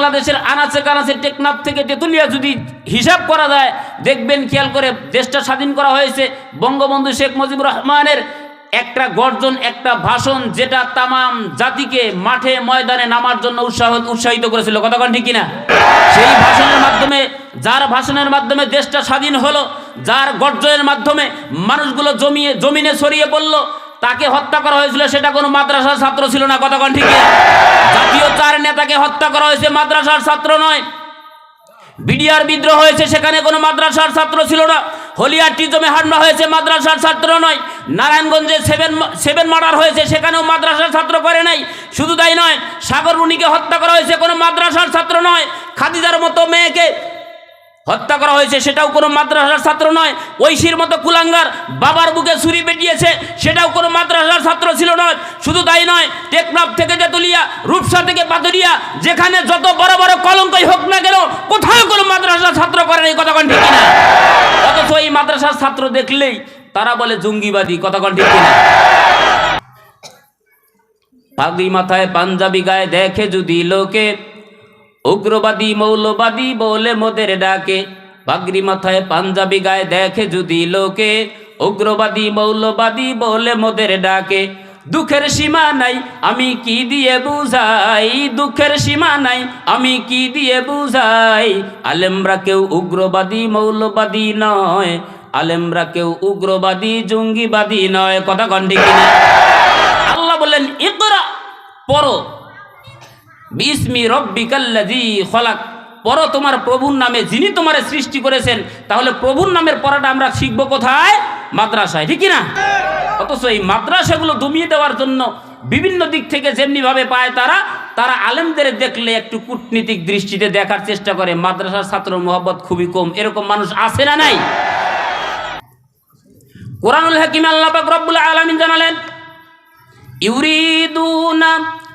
বাংলাদেশের আনাচে কানাচে টেকনাফ থেকে তেতুলিয়া যদি হিসাব করা যায়, দেখবেন খেয়াল করে দেশটা স্বাধীন করা হয়েছে। বঙ্গবন্ধু শেখ মুজিবুর রহমানের একটা গর্জন, একটা ভাষণ যেটা তামাম জাতিকে মাঠে ময়দানে নামার জন্য উৎসাহ উৎসাহিত করেছিল। কতক্ষণ ঠিক কিনা? সেই ভাষণের মাধ্যমে, যার ভাষণের মাধ্যমে দেশটা স্বাধীন হলো, যার গর্জনের মাধ্যমে মানুষগুলো জমিয়ে জমিনে ছড়িয়ে পড়ল তাকে হত্যা করা হয়েছিল, সেটা কোনো মাদ্রাসার ছাত্র ছিল না কতক্ষণ ঠিক জাতীয় চার নেতাকে হত্যা করা হয়েছে, মাদ্রাসার ছাত্র নয়। বিডিআর বিদ্রোহ হয়েছে, সেখানে কোনো মাদ্রাসার ছাত্র ছিল না। হলিয়ার টিজমে হামলা হয়েছে, মাদ্রাসার ছাত্র নয়। নারায়ণগঞ্জে সেভেন সেভেন মার্ডার হয়েছে, সেখানেও মাদ্রাসার ছাত্র করে নাই। শুধু তাই নয় সাগররুনিকে হত্যা করা হয়েছে, কোনো মাদ্রাসার ছাত্র নয়। খাদিজার মতো মেয়েকে হত্যা করা হয়েছে, সেটাও কোনো মাদ্রাসার ছাত্র নয়। ঐশীর মতো কুলাঙ্গার বাবার বুকে ছুরি পেটিয়েছে, সেটাও কোনো মাদ্রাসার ছাত্র ছিল নয়। শুধু তাই নয়, টেকনাফ থেকে তেতুলিয়া, রূপসা থেকে পাতুরিয়া যেখানে যত বড় বড় কলঙ্কই হোক না কেন, কোথাও কোনো মাদ্রাসার ছাত্র করে নাই কতক্ষণ ঠিক কিনা? অথচ এই মাদ্রাসার ছাত্র দেখলেই তারা বলে, জঙ্গিবাদী কতক্ষণ ঠিক কিনা? পাগড়ি মাথায় পাঞ্জাবি গায়ে দেখে যদি লোকে উগ্রবাদী, মৌলবাদী বলে মোদের ডাকে। পাগড়ি মাথায় পাঞ্জাবি গায়ে দেখে যদি লোকে উগ্রবাদী, মৌলবাদী বলে মোদের ডাকে। দুঃখের সীমা নাই, আমি কি দিয়ে বুঝাই? দুঃখের সীমা নাই, আমি কি দিয়ে বুঝাই? আলেমরা কেউ উগ্রবাদী, মৌলবাদী নয়। আলেমরা কেউ উগ্রবাদী, জঙ্গিবাদী নয়। কথা কণ্ঠে কিনা? আল্লাহ বললেন, ইকরা, পড়ো। বিসমি রব্বিকাল্লাজি খলাক। পড়ো তোমার প্রভুর নামে, যিনি তোমার সৃষ্টি করেছেন, তাহলে প্রভুর নামের পড়াটা আমরা শিখব কোথায়? মাদ্রাসায়, ঠিক না? অথচ এই মাদ্রাসাগুলো দমিয়ে দেওয়ার জন্য বিভিন্ন দিক থেকে যেমনিভাবে পায় তারা তারা আলেমদের দেখলে একটু কূটনীতিক দৃষ্টিতে দেখার চেষ্টা করে। মাদ্রাসার ছাত্র মোহাম্মত খুবই কম। এরকম মানুষ আছে না নাই? কোরআনুল হাকিম আল্লাহ রব্বুল আলমিন জানালেন, ইউরিদুনা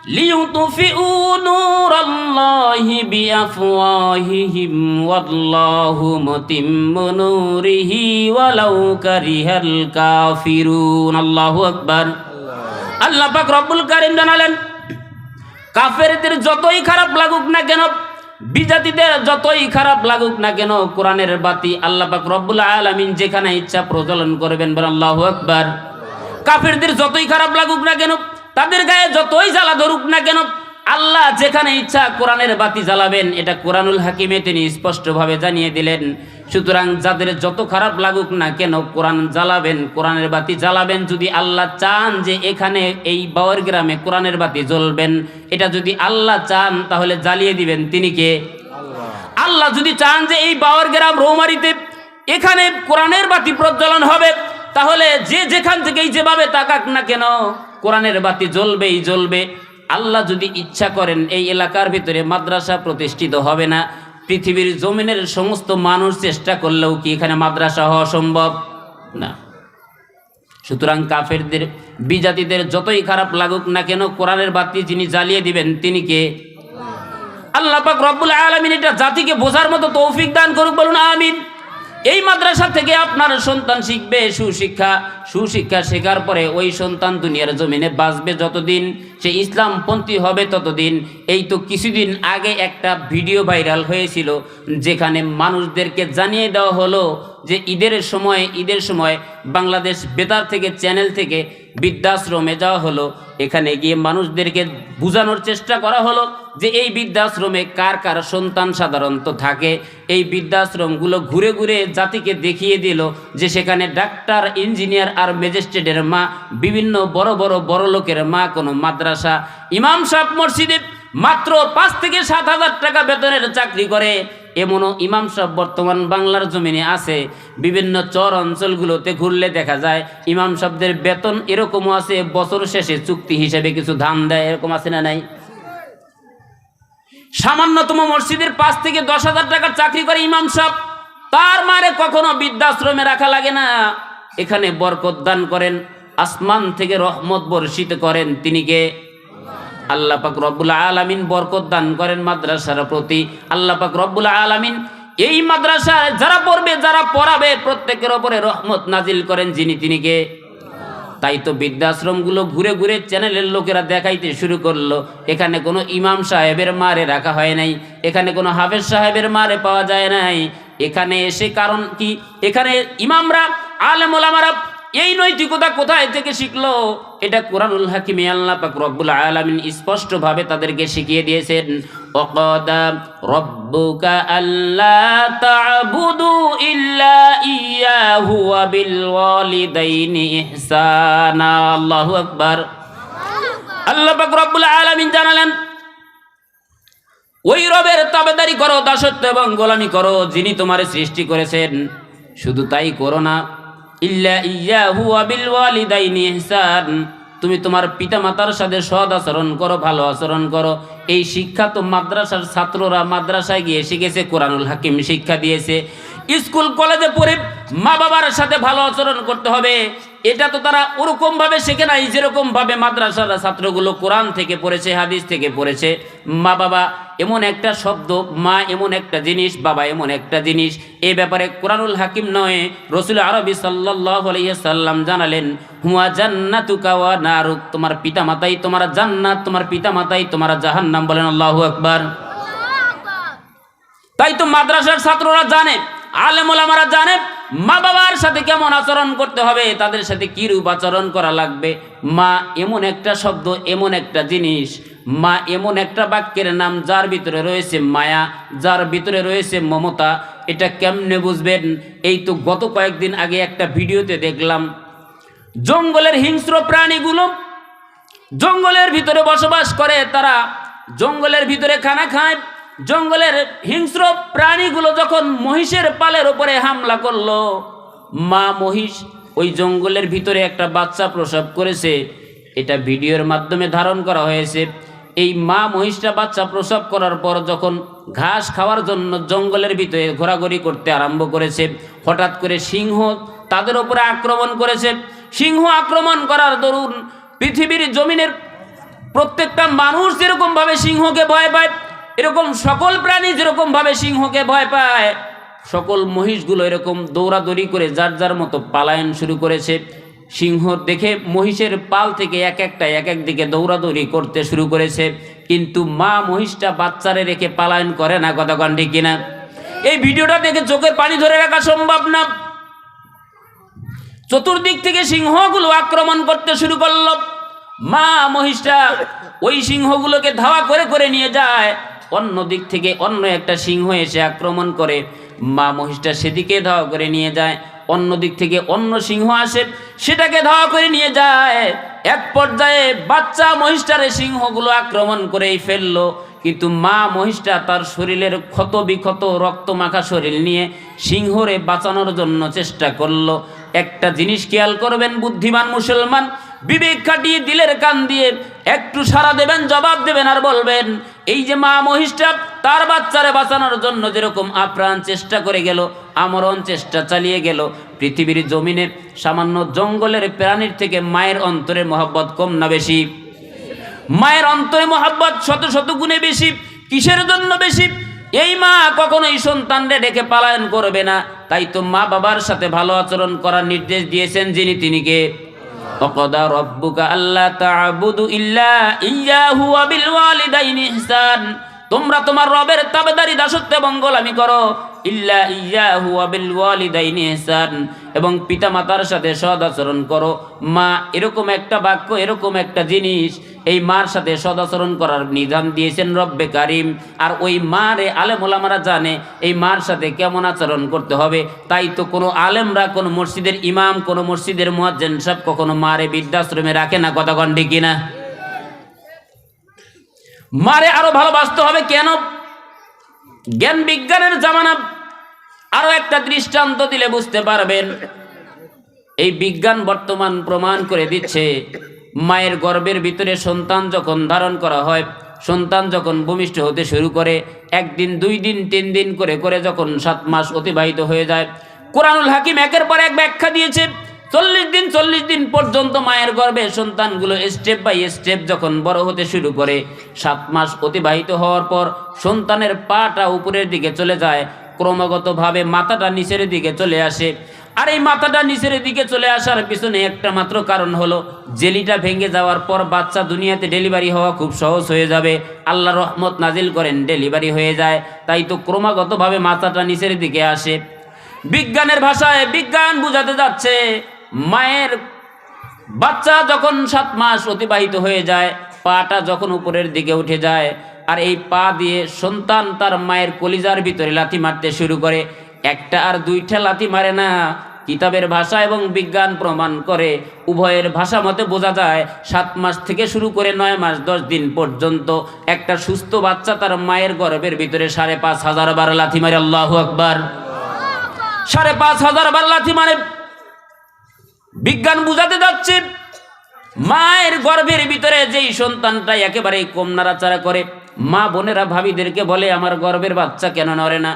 ليطفئوا نور الله بأفواههم والله متم نوره ولو كره الكافرون الله أكبر আল্লাহ পাক রব্বুল কারিম জানালেন কাফেরদের যতই খারাপ লাগুক না কেন বিজাতিদের যতই খারাপ লাগুক না কেন কোরআনের বাতি আল্লাহ পাক রব্বুল আলামিন যেখানে ইচ্ছা প্রজ্বলন করবেন বলেন আল্লাহু আকবার কাফেরদের যতই খারাপ লাগুক না কেন তাদের গায়ে যতই জ্বালা ধরুক না কেন আল্লাহ যেখানে ইচ্ছা কোরআনের বাতি জ্বালাবেন। এটা কোরআনুল হাকিমে তিনি স্পষ্টভাবে জানিয়ে দিলেন। সুতরাং যাদের যত খারাপ লাগুক না কেন কোরআন জ্বালাবেন কোরআনের বাতি জ্বালাবেন। যদি আল্লাহ চান যে এখানে এই বাওয়ার গ্রামে কোরআনের বাতি জ্বলবেন এটা যদি আল্লাহ চান তাহলে জ্বালিয়ে দিবেন। তিনি কে? আল্লাহ। যদি চান যে এই বাওয়ার গ্রাম রৌমারিতে এখানে কোরআনের বাতি প্রজ্বলন হবে তাহলে যে যেখান থেকেই যেভাবে তাকাক না কেন কোরআনের বাতি জ্বলবেই জ্বলবে। আল্লাহ যদি ইচ্ছা করেন, এই এলাকার ভিতরে মাদ্রাসা প্রতিষ্ঠিত হবে না। পৃথিবীর জমিনের সমস্ত মানুষ চেষ্টা করলেও কি এখানে মাদ্রাসা হওয়া সম্ভব? না। সুতরাং কাফেরদের, বিজাতিদের যতই খারাপ লাগুক না কেন, কোরআনের বাতি যিনি জ্বালিয়ে দিবেন, তিনি কে? আল্লাহ রব্বুল আলমিন এটা জাতিকে বোঝার মতো তৌফিক দান করুক, বলুন আমিন। এই মাদ্রাসা থেকে আপনার সন্তান শিখবে সুশিক্ষা। সুশিক্ষা শেখার পরে ওই সন্তান দুনিয়ার জমিনে বাঁচবে যতদিন সে ইসলামপন্থী হবে ততদিন, এই তো কিছুদিন আগে একটা ভিডিও ভাইরাল হয়েছিল, যেখানে মানুষদেরকে জানিয়ে দেওয়া হলো যে ঈদের সময় ঈদের সময় বাংলাদেশ বেতার থেকে, চ্যানেল থেকে বৃদ্ধাশ্রমে যাওয়া হলো। এখানে গিয়ে মানুষদেরকে বোঝানোর চেষ্টা করা হলো যে এই বৃদ্ধাশ্রমে কার কার সন্তান সাধারণত থাকে। এই বৃদ্ধাশ্রমগুলো ঘুরে ঘুরে জাতিকে দেখিয়ে দিল যে সেখানে ডাক্তার, ইঞ্জিনিয়ার আর ম্যাজিস্ট্রেটের মা, বিভিন্ন বড় বড় বড় লোকের মা, কোনো মাদ্রাসা ইমাম সাহেব মসজিদে মাত্র পাঁচ থেকে সাত হাজার টাকা বেতনের চাকরি করে। এমনও ইমাম সাহেব বর্তমান বাংলার জমিনে আছে। বিভিন্ন চর অঞ্চলগুলোতে ঘুরলে দেখা যায়, ইমাম সাহেবদের বেতন এরকমও আছে, বছর শেষে চুক্তি হিসেবে কিছু ধান দেয়, এরকম আছে না নাই? সামান্যতম মসজিদের পাঁচ থেকে দশ হাজার টাকার চাকরি করে ইমাম সাহেব। তার মারে কখনো বৃদ্ধাশ্রমে রাখা লাগে না। এখানে বরকত দান করেন, আসমান থেকে রহমত বর্ষিত করেন তিনি কে? আল্লাহ পাক রব্বুল আলামিন বরকত দান করেন মাদ্রাসার প্রতি। আল্লাহ পাক রব্বুল আলামিন এই মাদ্রাসায় যারা পড়বে, যারা পড়াবে, প্রত্যেকের ওপরে রহমত নাজিল করেন যিনি তিনি কে? তাই তো বৃদ্ধাশ্রমগুলো ঘুরে ঘুরে চ্যানেলের লোকেরা দেখাইতে শুরু করল। এখানে কোনো ইমাম সাহেবের মারে রাখা হয় নাই, এখানে কোনো হাফেজ সাহেবের মারে পাওয়া যায় নাই। এখানে এসে কারণ কি? এখানে ইমামরা, আলেম ওলামারা এই নৈতিকতা কোথায় থেকে শিখলো? এটা কোরআনুল হাকিমে আল্লাহ পাক রব্বুল আলামিন স্পষ্ট ভাবে তাদেরকে শিখিয়ে দিয়েছেন। ওয়াকাদা রব্বুকা আল্লা তা'বুদু ইল্লা ইয়াহু ওয়া বিল ওয়ালিদাইনি ইহসানা। আল্লাহু আকবার। আল্লাহ পাক রব্বুল আলামিন জানালেন, ওই রবের তাবেদারি করো, দাসত্ব এবং গোলামি করো যিনি তোমার সৃষ্টি করেছেন। শুধু তাই করো না ইল্লা ইয়াহু আবিল ওয়ালিদাইনি ইহসান। তুমি তোমার পিতামাতার সাথে সদ আচরণ করো, ভালো আচরণ করো। এই শিক্ষা তো মাদ্রাসার ছাত্ররা মাদ্রাসায় গিয়ে শিখেছে, কোরআনুল হাকিম শিক্ষা দিয়েছে। স্কুল কলেজে পড়ে মা বাবার সাথে ভালো আচরণ করতে হবে। এটা তো তারা ওরকম ভাবে শেখে নাই যেরকম ভাবে মাদ্রাসার ছাত্রগুলো কোরআন থেকে পড়েছে হাদিস থেকে পড়েছে। মা বাবা এমন একটা শব্দ মা এমন একটা জিনিস বাবা এমন একটা জিনিস। এ ব্যাপারে কোরআনুল হাকিম নয় রসুল আরবি সাল্লাম জানালেন হুয়া জান্নাতুকা ওয়া নারুক। তোমার পিতা মাতাই তোমার জান্নাত তোমার পিতা মাতাই তোমার জাহান্নাম বলেন আল্লাহু আকবার। তাই তো মাদ্রাসার ছাত্ররা জানে আলেমুলামারা জানে মা বাবার সাথে কেমন আচরণ করতে হবে, তাদের সাথে কি রূপ আচরণ করা লাগবে? মা এমন একটা শব্দ, এমন একটা জিনিস, মা এমন একটা বাক্যের নাম যার ভিতরে রয়েছে মায়া, যার ভিতরে রয়েছে মমতা, এটা কেমনে বুঝবেন? এই তো গত কয়েকদিন আগে একটা ভিডিওতে দেখলাম, জঙ্গলের হিংস্র প্রাণীগুলো জঙ্গলের ভিতরে বসবাস করে, তারা জঙ্গলের ভিতরে খানা খায় জঙ্গলের হিংস্র প্রাণীগুলো যখন মহিষের পালের ওপরে হামলা করল, মা মহিষ ওই জঙ্গলের ভিতরে একটা বাচ্চা প্রসব করেছে। এটা ভিডিওর মাধ্যমে ধারণ করা হয়েছে। এই মা মহিষটা বাচ্চা প্রসব করার পর যখন ঘাস খাওয়ার জন্য জঙ্গলের ভিতরে ঘোরাঘুরি করতে আরম্ভ করেছে, হঠাৎ করে সিংহ তাদের ওপরে আক্রমণ করেছে। সিংহ আক্রমণ করার দরুন পৃথিবীর জমিনের প্রত্যেকটা মানুষ যেরকমভাবে সিংহকে ভয় পায় এরকম সকল প্রাণী যেরকম ভাবে সিংহকে ভয় পায়, সকল মহিষগুলো এরকম দৌড়াদৌড়ি করে যার যার মতো পালায়ন শুরু করেছে। সিংহ দেখে মহিষের পাল থেকে এক একটা, এক এক দিকে দৌড়াদৌড়ি করতে শুরু করেছে। কিন্তু মা মহিষটা বাচ্চারে রেখে পালায়ন করে না, কথা ঠিক কিনা? এই ভিডিওটা দেখে চোখের পানি ধরে রাখা সম্ভব না। চতুর্দিক থেকে সিংহগুলো আক্রমণ করতে শুরু করল। মা মহিষটা ওই সিংহগুলোকে ধাওয়া করে করে নিয়ে যায়। অন্য দিক থেকে অন্য একটা সিংহ এসে আক্রমণ করে। মা মহিষটা সেদিকে ধাওয়া করে নিয়ে যায়। অন্য দিক থেকে অন্য সিংহ আসে, সেটাকে ধাওয়া করে নিয়ে যায়। এক পর্যায়ে বাচ্চা মহিষটারে সিংহগুলো আক্রমণ করেই ফেলল। কিন্তু মা মহিষটা তার শরীরের ক্ষত বিক্ষত রক্ত মাখা শরীর নিয়ে সিংহরে বাঁচানোর জন্য চেষ্টা করল। একটা জিনিস খেয়াল করবেন, বুদ্ধিমান মুসলমান, বিবেক কাটিয়ে দিলের কান দিয়ে একটু সারা দেবেন, জবাব দেবেন আর বলবেন এই যে মা মহিষটা তার বাচ্চারে বাঁচানোর জন্য যেরকম আপ্রাণ চেষ্টা করে গেল, আমরণ চেষ্টা চালিয়ে গেল, পৃথিবীর জমিনে সামান্য জঙ্গলের প্রাণীর থেকে মায়ের অন্তরে মহাব্বত কম না বেশি? মায়ের অন্তরে মহাব্বত শত শত গুণে বেশি, কিসের জন্য বেশি? এই মা কখনোই সন্তানরে ডেকে পালায়ন করবে না, তাই তো মা বাবার সাথে ভালো আচরণ করার নির্দেশ দিয়েছেন যিনি তিনি কে? وقضى ربك ألا تعبدوا إلا إياه وبالوالدين إحسان তোমরা তোমার রবের তাবেদারি দাসত্ব এবং গোলামি করো ইল্লা ইয়াহু বিল ওয়ালিদাইনি ইহসান। এবং পিতামাতার সাথে সদ আচরণ করো। মা, এরকম একটা বাক্য, এরকম একটা জিনিস, এই মার সাথে সদ আচরণ করার নিধান দিয়েছেন রব্বে কারিম। আর ওই মারে আলেম ওলামারা জানে, এই মার সাথে কেমন আচরণ করতে হবে। তাই তো কোনো আলেমরা কোনো মসজিদের ইমাম, কোনো মসজিদের মুয়াজ্জেন সব কখনো মারে বৃদ্ধাশ্রমে রাখে না, কথা কন্ডি কিনা? মারে আরও ভালোবাসতে হবে কেন? জ্ঞান বিজ্ঞানের জামানা আরও একটা দৃষ্টান্ত দিলে বুঝতে পারবেন। এই বিজ্ঞান বর্তমান প্রমাণ করে দিচ্ছে, মায়ের গর্ভের ভিতরে সন্তান যখন ধারণ করা হয়, সন্তান যখন ভূমিষ্ঠ হতে শুরু করে, একদিন, দুই দিন, তিন দিন করে করে যখন সাত মাস অতিবাহিত হয়ে যায়, কোরআনুল হাকিম একের পর এক ব্যাখ্যা দিয়েছে, চল্লিশ দিন চল্লিশ দিন পর্যন্ত মায়ের গর্ভে সন্তানগুলো স্টেপ বাই স্টেপ যখন বড় হতে শুরু করে, সাত মাস অতিবাহিত হওয়ার পর সন্তানের পাটা উপরের দিকে চলে যায় ক্রমাগতভাবে মাথাটা নিচের দিকে চলে আসে। আর এই মাথাটা নিচের দিকে চলে আসার পিছনে একটা মাত্র কারণ হলো, জেলিটা ভেঙে যাওয়ার পর বাচ্চা দুনিয়াতে ডেলিভারি হওয়া খুব সহজ হয়ে যাবে। আল্লাহ রহমত নাজিল করেন, ডেলিভারি হয়ে যায়। তাই তো ক্রমাগতভাবে মাথাটা নিচের দিকে আসে। বিজ্ঞানের ভাষায় বিজ্ঞান বুঝাতে যাচ্ছে, মায়ের বাচ্চা যখন সাত মাস অতিবাহিত হয়ে যায়, পাটা যখন উপরের দিকে উঠে যায় আর এই পা দিয়ে সন্তান তার মায়ের কলিজার ভিতরে লাথি মারতে শুরু করে। একটা আর দুইটা লাথি মারে না। কিতাবের ভাষা এবং বিজ্ঞান প্রমাণ করে উভয়ের ভাষা মতে বোঝা যায়, সাত মাস থেকে শুরু করে নয় মাস, দশ দিন পর্যন্ত একটা সুস্থ বাচ্চা তার মায়ের গর্ভের ভিতরে সাড়ে পাঁচ হাজার বার লাথি মারে। আল্লাহ আকবার। সাড়ে পাঁচ হাজার বার লাথি মারে। বিজ্ঞান বুঝাতে যাচ্ছে, মায়ের গর্ভের ভিতরে যেই সন্তানটা একেবারে কম নাড়াচাড়া করে মা বোনেরা ভাবিদেরকে বলে, আমার গর্বের বাচ্চা কেন নড়ে না?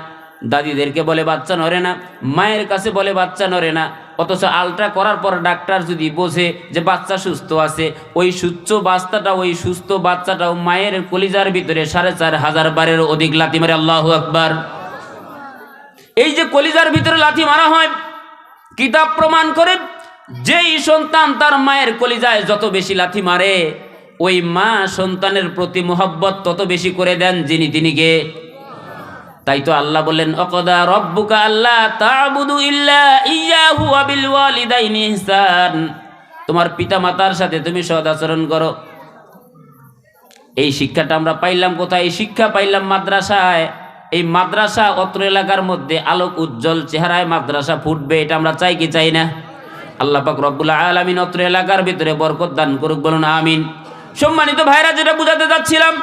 দাদিদেরকে বলে, বাচ্চা নড়ে না। মায়ের কাছে বলে, বাচ্চা নড়ে না। অথচ আলট্রা করার পর ডাক্তার যদি বোঝে যে বাচ্চা সুস্থ আছে, ওই সুস্থ বাচ্চাটা ওই সুস্থ বাচ্চাটাও মায়ের কলিজার ভিতরে সাড়ে চার হাজার বারের অধিক লাথি মারে। আল্লাহ আকবার। এই যে কলিজার ভিতরে লাথি মারা হয়, কিতাব প্রমাণ করে যেই সন্তান তার মায়ের কলিজায় যত বেশি লাথি মারে ওই মা সন্তানের প্রতি মোহব্বত তত বেশি করে দেন যিনি তিনি তিনিকে তাই তো আল্লাহ বললেন, অকদা রব্বুকা আল্লাহ তাবুদু ইল্লা ইয়াহু আবিল ওয়ালিদাইনি ইহসান। তোমার পিতা মাতার সাথে তুমি সদাচরণ করো। এই শিক্ষাটা আমরা পাইলাম কোথায়? এই শিক্ষা পাইলাম মাদ্রাসায়। এই মাদ্রাসা অত্র এলাকার মধ্যে আলোক উজ্জ্বল চেহারায় মাদ্রাসা ফুটবে, এটা আমরা চাই কি চাই না? আল্লাহ পাক রব্বুল আলামিন অত্র এলাকার ভিতরে বরকত দান করুক, বলুন আমিন। সম্মানিত ভাইরা, যেটা বুঝাতে যাচ্ছিলাম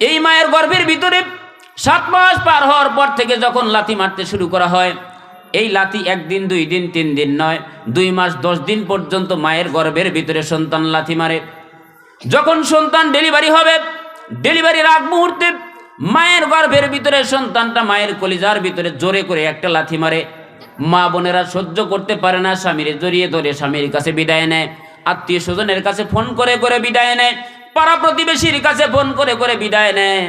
এই মায়ের গর্ভের ভিতরে সাত মাস পার হওয়ার পর থেকে যখন লাথি মারতে শুরু করা হয়, এই লাথি একদিন, দুই দিন, তিন দিন নয়, দুই মাস, দশ দিন পর্যন্ত মায়ের গর্ভের ভিতরে সন্তান লাথি মারে। যখন সন্তান ডেলিভারি হবে, ডেলিভারির আগ মুহূর্তে মায়ের গর্ভের ভিতরে সন্তানটা মায়ের কলিজার ভিতরে জোরে করে একটা লাথি মারে। মা বোনেরা সহ্য করতে পারে না, স্বামীর জড়িয়ে ধরে স্বামীর কাছে বিদায় নেয়। আত্মীয় স্বজনের কাছে ফোন করে করে বিদায় নেয়। পাড়া প্রতিবেশীর কাছে ফোন করে করে বিদায় নেয়।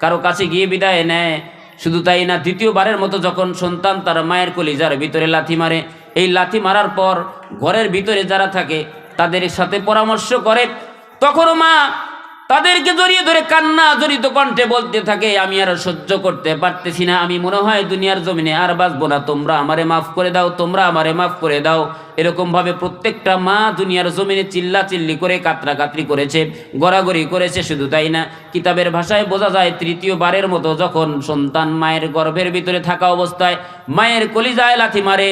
কারও কাছে গিয়ে বিদায় নেয়। শুধু তাই না, দ্বিতীয়বারের মতো যখন সন্তান তার মায়ের কলিজার ভিতরে লাথি মারে। এই লাথি মারার পর ঘরের ভিতরে যারা থাকে, তাদের সাথে পরামর্শ করে। তখনও মা তাদেরকে জড়িয়ে ধরে কান্না জড়িত কণ্ঠে বলতে থাকে, আমি আর সহ্য করতে পারতেছি না। আমি মনে হয় দুনিয়ার জমিনে আর বাঁচবো না। তোমরা আমারে মাফ করে দাও, তোমরা আমারে মাফ করে দাও। এরকম ভাবে প্রত্যেকটা মা দুনিয়ার জমিনে চিল্লা চিল্লি করে কাতরা কাতরি করেছে, গড়াগড়ি করেছে, শুধু তাই না? কিতাবের ভাষায় বোঝা যায়, তৃতীয়বারের মতো যখন সন্তান মায়ের গর্ভের ভিতরে থাকা অবস্থায় মায়ের কলিজায় লাথি মারে,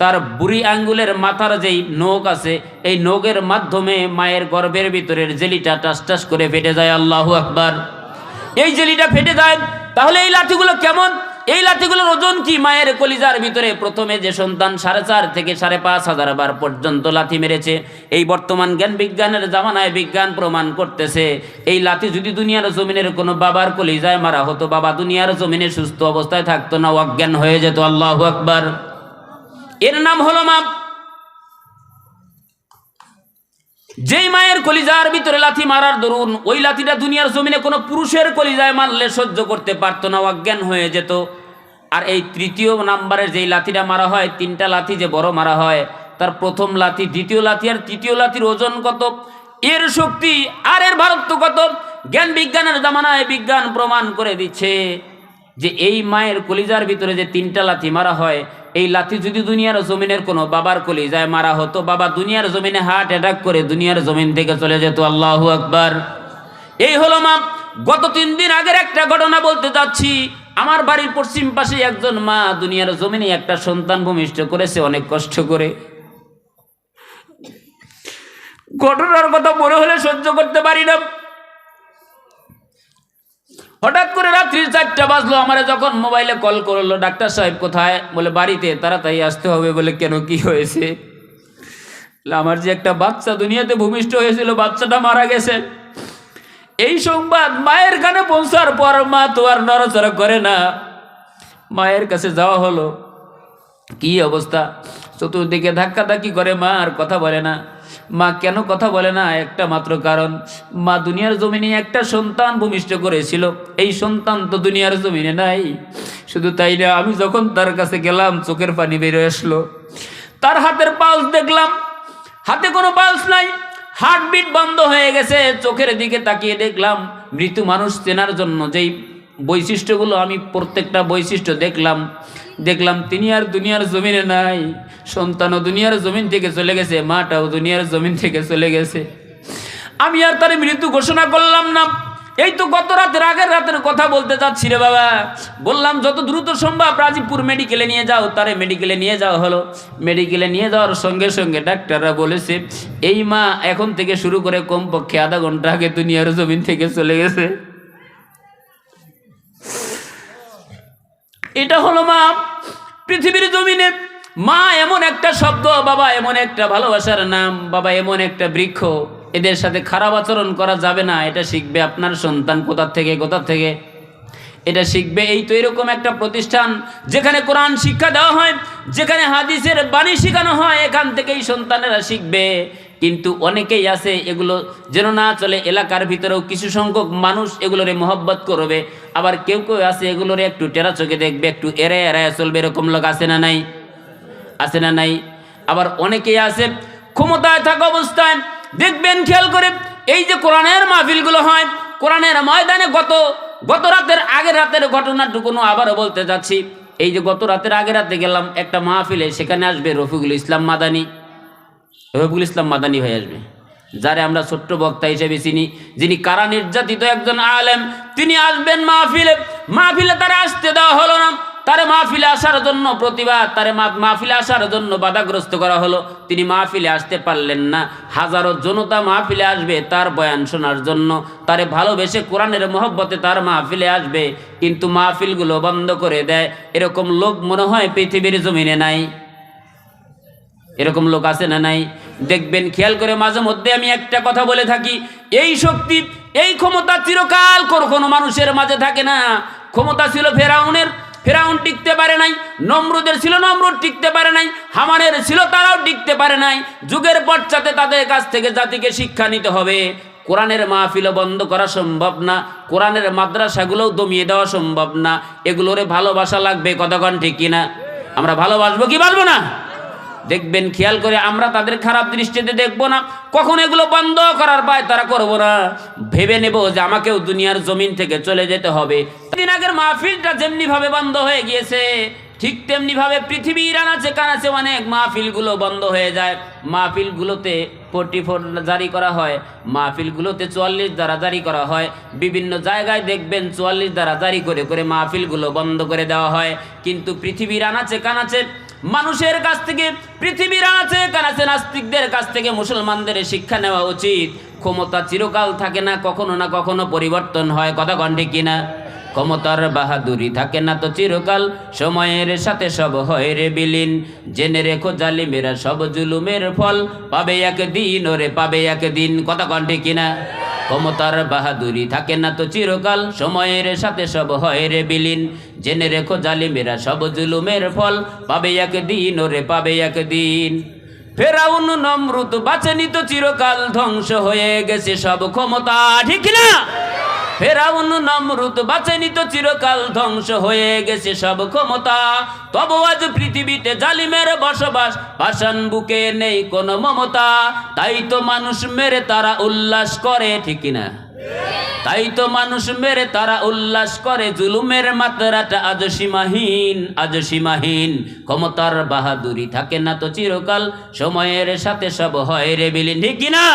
তার বুড়ি আঙ্গুলের মাথার যেই নোক আছে, এই নোকের মাধ্যমে মায়ের গর্ভের ভিতরের জেলিটা টাস টাস করে ফেটে যায়, আল্লাহু আকবার। এই জেলিটা ফেটে যায়, তাহলে এই লাঠিগুলো কেমন? এই লাঠিগুলোর ওজন কি? মায়ের কলিজার ভিতরে প্রথমে যে সন্তান সাড়ে চার থেকে সাড়ে পাঁচ হাজার বার পর্যন্ত লাথি মেরেছে, এই বর্তমান জ্ঞান বিজ্ঞানের জামানায় বিজ্ঞান প্রমাণ করতেছে, এই লাথি যদি দুনিয়ার জমিনের কোনো বাবার কলিজায় মারা হতো, বাবা দুনিয়ার জমিনে সুস্থ অবস্থায় থাকতো না, অজ্ঞান হয়ে যেত, আল্লাহ আকবার। এর নাম হলো মাপ যেই মায়ের কলিজার ভিতরে লাথি মারার দরুন, ওই লাথিটা দুনিয়ার জমিনে কোনো পুরুষের কলিজায় মারলে সহ্য করতে পারতো না, অজ্ঞান হয়ে যেত। আর এই তৃতীয় নাম্বারের যেই লাথিটা মারা হয়, তিনটা লাথি যে বড় মারা হয়, তার প্রথম লাথি, দ্বিতীয় লাথি আর তৃতীয় লাথির ওজন কত? এর শক্তি আর এর ভারত্ব কত? জ্ঞান বিজ্ঞানের জামানায় বিজ্ঞান প্রমাণ করে দিচ্ছে যে এই মায়ের কলিজার ভিতরে যে তিনটা লাথি মারা হয় এই লাথি যদি দুনিয়ার জমিনের কোনো বাবার কলি যায় মারা হতো, বাবা দুনিয়ার জমিনে হার্ট অ্যাটাক করে দুনিয়ার জমিন থেকে চলে যেত। আল্লাহ আকবার। এই হলো মা, গত তিন দিন আগের একটা ঘটনা বলতে যাচ্ছি। আমার বাড়ির পশ্চিম পাশে একজন মা দুনিয়ার জমিনে একটা সন্তান ভূমিষ্ঠ করেছে অনেক কষ্ট করে। ঘটনার কথা মনে হলে সহ্য করতে পারি না। হঠাৎ করে রাত্রি চারটা বাজলো, আমার যখন মোবাইলে কল করল, ডাক্তার সাহেব কোথায়? বলে, বাড়িতে, তাড়াতাড়ি আসতে হবে বলে, কেন, কি হয়েছে? আমার যে একটা বাচ্চা দুনিয়াতে ভূমিষ্ঠ হয়েছিল, বাচ্চাটা মারা গেছে। এই সংবাদ মায়ের কানে পৌঁছার পর মা তো আর নড়াচড়া করে না। মায়ের কাছে যাওয়া হলো। কি অবস্থা? চতুর্দিকে ধাক্কা ধাক্কি করে মা আর কথা বলে না। মা কেন কথা বলে না? একটা মাত্র কারণ, মা দুনিয়ার জমিনে একটা সন্তান ভূমিষ্ঠ করেছিল। এই সন্তান তো দুনিয়ার জমিনে নাই। শুধু তাই না, আমি যখন তার কাছে গেলাম, চোখের পানি বেরো আসলো। তার হাতের পালস দেখলাম। হাতে কোনো পালস নাই। হার্টবিট বন্ধ হয়ে গেছে। চোখের দিকে তাকিয়ে দেখলাম মৃত্যু মানুষ চেনার জন্য যেই বৈশিষ্ট্যগুলো আমি প্রত্যেকটা বৈশিষ্ট্য দেখলাম দেখলাম তিনি আর দুনিয়ার জমিনে নাই। সন্তানও দুনিয়ার জমিন থেকে চলে গেছে, মাটাও দুনিয়ার জমিন থেকে চলে গেছে। আমি আর তার মৃত্যু ঘোষণা করলাম না। এই তো গত রাতের আগের রাতের কথা বলতে চাচ্ছি রে বাবা। বললাম, যত দ্রুত সম্ভব রাজীবপুর মেডিকেলে নিয়ে যাও। তারে মেডিকেলে নিয়ে যাওয়া হলো। মেডিকেলে নিয়ে যাওয়ার সঙ্গে সঙ্গে ডাক্তাররা বলেছে, এই মা এখন থেকে শুরু করে কমপক্ষে আধা ঘণ্টা আগে দুনিয়ার জমিন থেকে চলে গেছে। এটা হলো মা, পৃথিবীর জমিনে মা এমন একটা শব্দ, বাবা এমন একটা ভালোবাসার নাম, বাবা এমন একটা বৃক্ষ, এদের সাথে খারাপ আচরণ করা যাবে না, এটা শিখবে আপনার সন্তান কোথা থেকে কোথা থেকে। এটা শিখবে এই তো এরকম একটা প্রতিষ্ঠান, যেখানে কোরআন শিক্ষা দেওয়া হয়, যেখানে হাদিসের বাণী শেখানো হয়, এখান থেকেই সন্তানেরা শিখবে। কিন্তু অনেকেই আছে এগুলো যেন না চলে, এলাকার ভিতরেও কিছু সংখ্যক মানুষ এগুলোরে মহব্বত করবে। আবার কেউ কেউ আছে এগুলোরে একটু টেরা চোখে দেখবে, একটু এড়ে এড়ায় চলবে, এরকম লোক আছে না নাই? আছে না নাই? আবার অনেকেই আছে, ক্ষমতায় থাকা অবস্থায় দেখবেন, খেয়াল করে এই যে কোরআনের মাহফিলগুলো হয়, কোরআনের ময়দানে গত গত রাতের আগের রাতের ঘটনাটুকুনো আবারও বলতে যাচ্ছি। এই যে গত রাতের আগে রাতে গেলাম একটা মাহফিলে, সেখানে আসবে রফিকুল ইসলাম মাদানি। রফিকুল ইসলাম মাদানি হয়ে আসবে। যারে আমরা ছোট্ট বক্তা হিসেবে চিনি, যিনি কারা নির্যাতিত একজন আলেম, তিনি আসবেন মাহফিলে। মাহফিলে তারা আসতে দেওয়া হলো না। তারে মাহফিলে আসার জন্য প্রতিবাদ, তারে মাহফিলে আসার জন্য বাধাগ্রস্ত করা হলো। তিনি মাহফিলে আসতে পারলেন না। হাজারো জনতা মাহফিলে আসবে তার বয়ান শোনার জন্য। তারে ভালোবেসে কোরআনের মহব্বতে তার মাহফিলে আসবে। কিন্তু মাহফিলগুলো বন্ধ করে দেয়। এরকম লোক মনে হয় পৃথিবীর জমিনে নাই। এরকম লোক আছে না নাই? দেখবেন, খেয়াল করে মাঝে মধ্যে আমি একটা কথা বলে থাকি, এই শক্তি, এই ক্ষমতা চিরকাল কোনো মানুষের মাঝে থাকে না। ক্ষমতা ছিল ফেরাউনের, ফেরাউন টিকতে পারে নাই, নম্রদের ছিল, নমরুদ টিকতে পারে নাই, হামানের ছিল, তারাও টিকতে পারে নাই। যুগের পশ্চাতে তাদের কাছ থেকে জাতিকে শিক্ষা নিতে হবে। কোরআনের মাহফিলও বন্ধ করা সম্ভব না, কোরআনের মাদ্রাসাগুলোও দমিয়ে দেওয়া সম্ভব না। এগুলোরে ভালোবাসা লাগবে কতক্ষণ ঠিক কিনা? আমরা ভালোবাসবো কি পারব না? দেখবেন, খেয়াল করে আমরা তাদের খারাপ দৃষ্টিতে দেখব না। কখন এগুলো বন্ধ করার পায় তারা করব না। ভেবে নেব যে আমাকেও দুনিয়ার জমিন থেকে চলে যেতে হবে। দিন আগের মাহফিলটা যেমনি ভাবে বন্ধ হয়ে গিয়েছে, ঠিক তেমনি ভাবে পৃথিবীর আনাচে কানাচে অনেক মাহফিলগুলো বন্ধ হয়ে যায়। মাহফিলগুলোতে ফোর্টি ফোর জারি করা হয়, মাহফিলগুলোতে চুয়াল্লিশ দ্বারা জারি করা হয়। বিভিন্ন জায়গায় দেখবেন চুয়াল্লিশ দ্বারা জারি করে করে মাহফিলগুলো বন্ধ করে দেওয়া হয়। কিন্তু পৃথিবীর আনাচে কানাচে মানুষের কাছ থেকে, পৃথিবীর আছে কানাচে নাস্তিকদের কাছ থেকে মুসলমানদের শিক্ষা নেওয়া উচিত। ক্ষমতা চিরকাল থাকে না, কখনো না কখনো পরিবর্তন হয়, কথা কণ্ঠে কিনা? ক্ষমতার বাহাদুরি থাকে না তো চিরকাল, সময়ের সাথে সব হয় রে বিলীন। জেনে রেখো জালিমেরা সব জুলুমের ফল, পাবে একদিন ওরে, পাবে একদিন, কথা কণ্ঠে কিনা? ক্ষমতার বাহাদুরি থাকে না তো চিরকাল, সময়ের সাথে সব হয় রে বিলীন। জেনে রেখো জালিমেরা সব জুলুমের ফল, পাবে একদিন ওরে পাবে একদিন। ফেরাউন নমরুত বাঁচেনি তো চিরকাল, ধ্বংস হয়ে গেছে সব ক্ষমতা, ঠিক না? ফেরাউন নমরুদ বাঁচেনি তো চিরকাল ধ্বংস হয়ে গেছে সব ক্ষমতা। তবু আজ পৃথিবীতে জালিমের বসবাস পাষাণ বুকে নেই কোনো মমতা। তাই তো মানুষ মেরে তারা উল্লাস করে, ঠিক না তাই তো মানুষ মেরে তারা উল্লাস করে, জুলুমের মাত্রাটা আজ সীমাহীন আজ সীমাহীন। ক্ষমতার বাহাদুরি থাকে না তো চিরকাল, সময়ের সাথে সব হয় রে বিলীন ঠিক না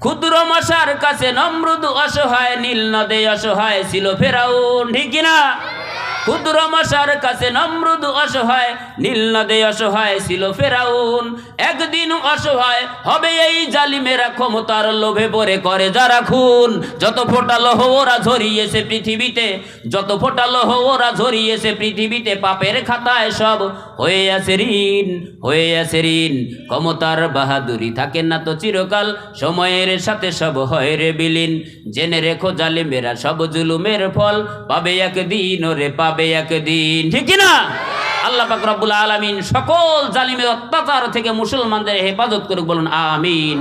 ক্ষুদ্র মশার কাছে নমরুদ অসহায় নীল নদে অসহায় ছিল ফেরাউন ঠিক না ক্ষুদ্র মশার কাছে নমরুদ অসহায়, নীল নদে অসহায় ছিল ফেরাউন। একদিন অসহায় হবে এই জালিমেরা, ক্ষমতার লোভে পড়ে করে যারা খুন। যত ফোটা লহ ওরা ঝরিয়েছে পৃথিবীতে, যত ফোটা লহ ওরা ঝরিয়েছে পৃথিবীতে, পাপের খাতায় সব হয়ে আছে ঋণ, হয়ে আছে ঋণ। ক্ষমতার বাহাদুরি থাকে না তো চিরকাল, সময়ের সাথে সব হয় রে বিলীন। জেনে রেখো জালিমেরা সব জুলুমের ফল, পাবে একদিন ওরে পাবে একদিন। ঠিক না আল্লাহ পাক রব্বুল আলামিন সকল জালিমের অত্যাচার থেকে মুসলমানদের হেফাজত করুক, বলুন, আমিন।